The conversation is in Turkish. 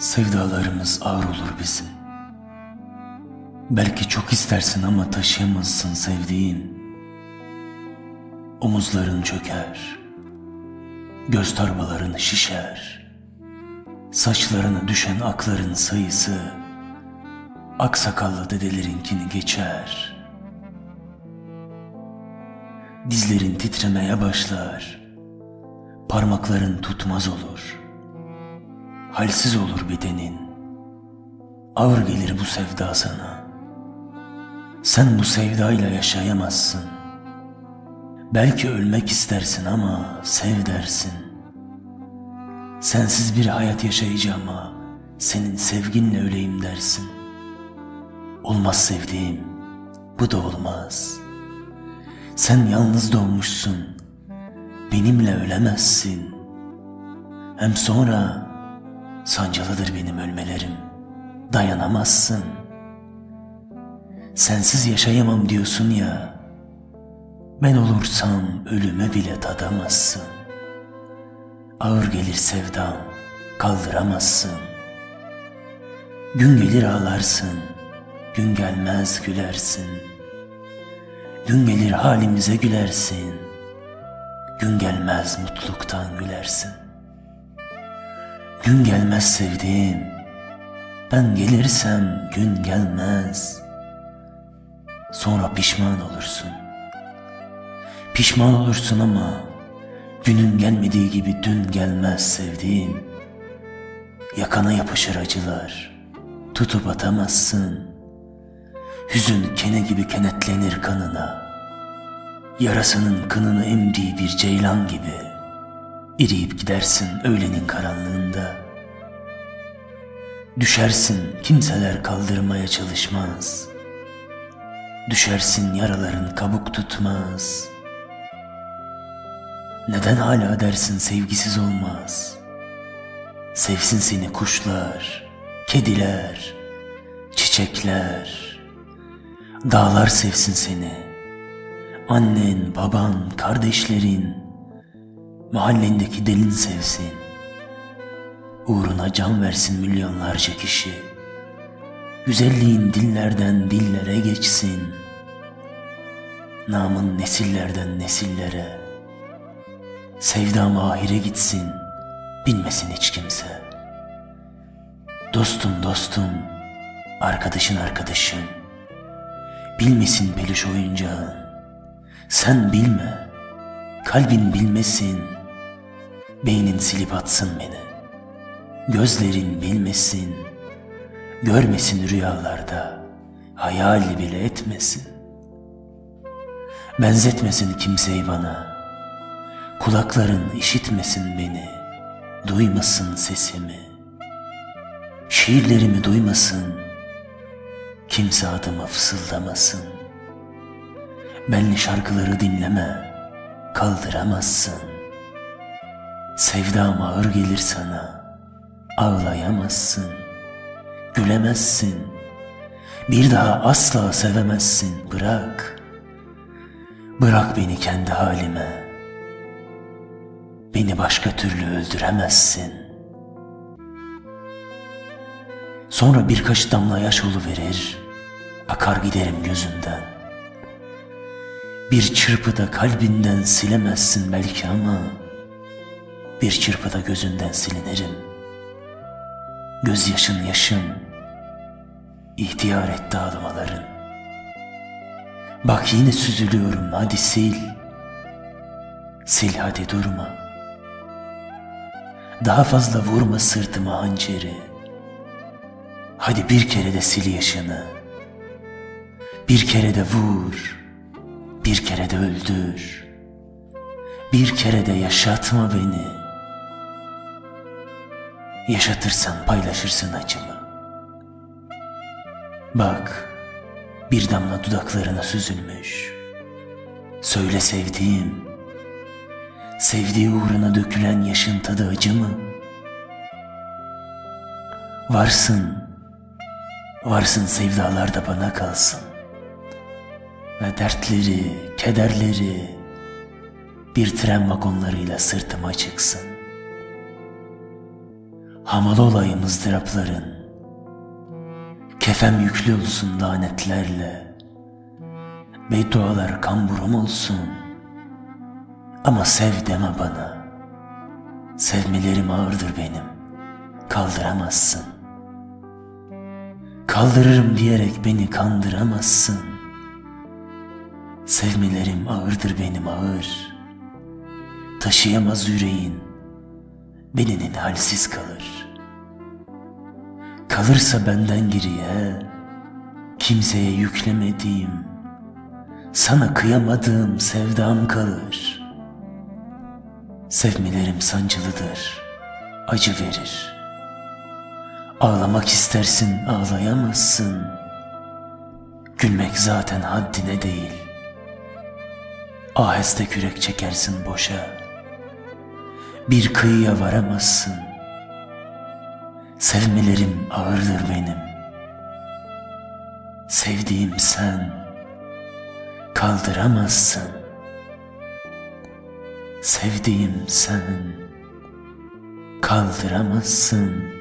Sevdalarımız ağır olur bizim. Belki çok istersin ama taşıyamazsın sevdiğim. Omuzların çöker, göz torbaların şişer. Saçlarına düşen akların sayısı aksakallı dedelerinkini geçer. Dizlerin titremeye başlar, parmakların tutmaz olur.'' halsiz olur bedenin. Ağır gelir bu sevda sana. Sen bu sevdayla yaşayamazsın. Belki ölmek istersin ama sev dersin. Sensiz bir hayat yaşayacağıma senin sevginle öleyim dersin. Olmaz sevdiğim, bu da olmaz. Sen yalnız doğmuşsun, benimle ölemezsin. Hem sonra Sancılıdır benim ölmelerim. Dayanamazsın. Sensiz yaşayamam diyorsun ya. Ben olursam ölüme bile tadamazsın. Ağır gelir sevdam, kaldıramazsın. Gün gelir ağlarsın, gün gelmez gülersin. Gün gelir halimize gülersin. Gün gelmez mutluluktan gülersin. Gün gelmez sevdiğim, ben gelirsem gün gelmez. Sonra pişman olursun. Pişman olursun ama günün gelmediği gibi dün gelmez sevdiğim. Yakana yapışır acılar, tutup atamazsın. Hüzün kene gibi kenetlenir kanına. Yarasının kınını emdiği bir ceylan gibi.'' İriyip gidersin öğlenin karanlığında. Düşersin kimseler kaldırmaya çalışmaz. Düşersin yaraların kabuk tutmaz. Neden hala dersin sevgisiz olmaz? Sevsin seni kuşlar, kediler, çiçekler. Dağlar sevsin seni. Annen, baban, kardeşlerin, mahallendeki delin sevsin. Uğruna can versin milyonlarca kişi. Güzelliğin dillerden dillere geçsin. Namın nesillerden nesillere. Sevdam ahire gitsin, bilmesin hiç kimse. Dostum dostum, arkadaşın arkadaşım. Bilmesin peluş oyuncağın. Sen bilme, kalbin bilmesin.'' Beynin silip atsın beni. Gözlerin bilmesin, görmesin rüyalarda, hayal bile etmesin. Benzetmesin kimseyi bana, kulakların işitmesin beni, duymasın sesimi. Şiirlerimi duymasın, kimse adıma fısıldamasın. Benli şarkıları dinleme, kaldıramazsın. Sevdam ağır gelir sana, ağlayamazsın, gülemezsin, bir daha asla sevemezsin, bırak. Bırak beni kendi halime, beni başka türlü öldüremezsin. Sonra birkaç damla yaş verir, akar giderim gözünden. Bir çırpıda kalbinden silemezsin belki ama bir çırpıda gözünden silinirim. Gözyaşın yaşım, ihtiyar etti ağlamaların. Bak yine süzülüyorum hadi sil. Sil hadi durma. Daha fazla vurma sırtıma hançeri. Hadi bir kere de sil yaşını. Bir kere de vur. Bir kere de öldür. Bir kere de yaşatma beni.'' Yaşatırsan paylaşırsın acımı. Bak, bir damla dudaklarına süzülmüş. Söyle sevdiğim, sevdiği uğruna dökülen yaşın tadı acı mı? Varsın, varsın sevdalar da bana kalsın. Ve dertleri, kederleri bir tren vagonlarıyla sırtıma çıksın. Hamal olayım ızdırapların, kefem yüklü olsun lanetlerle, beddualar kamburum olsun. Ama sev deme bana, sevmelerim ağırdır benim, kaldıramazsın. Kaldırırım diyerek beni kandıramazsın. Sevmelerim ağırdır benim ağır. Taşıyamaz yüreğin, beninin halsiz kalır. Kalırsa benden geriye, kimseye yüklemediğim, sana kıyamadığım sevdam kalır. Sevmelerim sancılıdır, acı verir. Ağlamak istersin ağlayamazsın. Gülmek zaten haddine değil. Aheste kürek çekersin boşa. Bir kıyıya varamazsın. Sevmelerim ağırdır benim. Sevdiğim sen kaldıramazsın. Sevdiğim sen kaldıramazsın.